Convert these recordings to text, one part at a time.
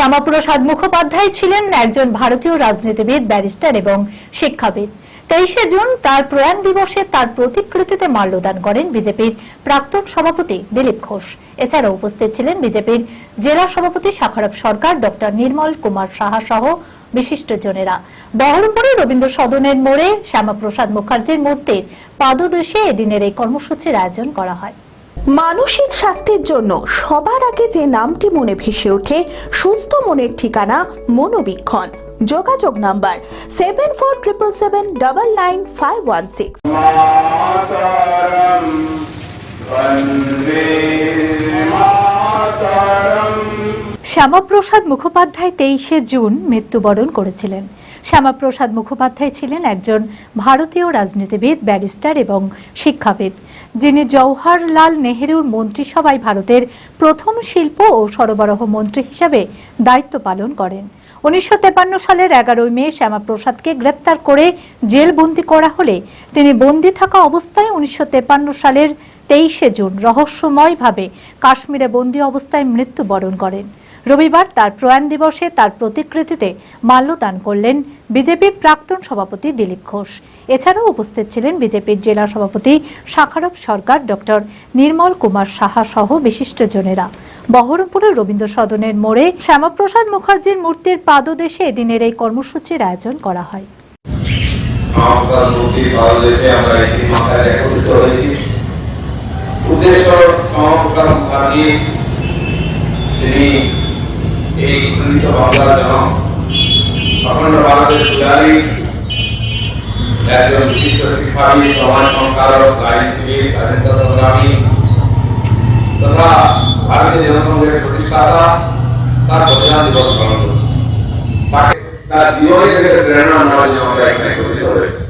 শ্যামাপ্রসাদ মুখোপাধ্যায় ছিলেন একজন ভারতীয় রাজনীতিবিদ, ব্যারিস্টার এবং শিক্ষাবিদ। তেইশে জুন তার প্রয়াণ দিবসে তার প্রতিকৃতিতে মাল্যদান করেন বিজেপির প্রাক্তন সভাপতি দিলীপ ঘোষ। এছাড়াও উপস্থিত ছিলেন বিজেপির জেলা সভাপতি শাখারব সরকার, ডক্টর নির্মল কুমার সাহা সহ বিশিষ্টজনেরা। বহরমপুরে রবীন্দ্র সদনের মোড়ে শ্যামাপ্রসাদ মুখার্জির মূর্তির পাদদেশে এদিনের এই কর্মসূচির আয়োজন করা হয়। মানসিক স্বাস্থ্যের জন্য সবার আগে যে নামটি মনে ভেসে ওঠে সুস্থ মনের ঠিকানা মনোবীক্ষণ। যোগাযোগ number seven four triple seven double nine five one six Shyama Prasad Mukhopadhyay তেইশে জুন মৃত্যুবরণ করেছিলেন। শ্যামাপ্রসাদ মুখোপাধ্যায় ছিলেন একজন ভারতীয় রাজনীতিবিদ ব্যারিস্টার এবং শিক্ষাবিদ। যিনি জওহরলাল নেহেরুর মন্ত্রিসভায় ভারতের প্রথম শিল্প ও সরবরাহ মন্ত্রী হিসাবে দায়িত্ব পালন করেন। উনিশশো সালের এগারোই মে শ্যামাপ্রসাদকে গ্রেপ্তার করে জেলবন্দি করা হলে তিনি বন্দি থাকা অবস্থায় উনিশশো সালের তেইশে জুন রহস্যময়ভাবে কাশ্মীরে বন্দি অবস্থায় মৃত্যুবরণ করেন। রবিবার তার প্রয়াণ দিবসে তার প্রতিকৃতিতে মাল্যদান করলেন বিজেপির প্রাক্তন সভাপতি দিলীপ ঘোষ। এছাড়াও উপস্থিত ছিলেন বিজেপির জেলা সভাপতি শাখারব সরকার, ডক্টর নির্মল কুমার সাহা সহ বিশিষ্টজনেরা। বহরমপুরের রবীন্দ্র সদনের মোড়ে শ্যামাপ্রসাদ মুখার্জির মূর্তির পাদদেশে এদিনের এই কর্মসূচির আয়োজন করা হয়। আমরা মুখার্জি তিনি এই খণ্ডিত বাংলার জনক অখণ্ড ভারতের পূজারী একজন বিশিষ্ট শিক্ষাবিদ সমাজ সংস্কারক রাজনীতিবিদ স্বাধীনতা সংগ্রামী তথা ভারতীয় জনসংঘের প্রতিষ্ঠাতা তার প্রধান দিবস পালন করছে তাকে তার জীবনে থেকে প্রেরণা নেওয়ার জন্য আমরা এখানে একত্রিত হয়েছি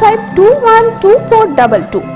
75212422.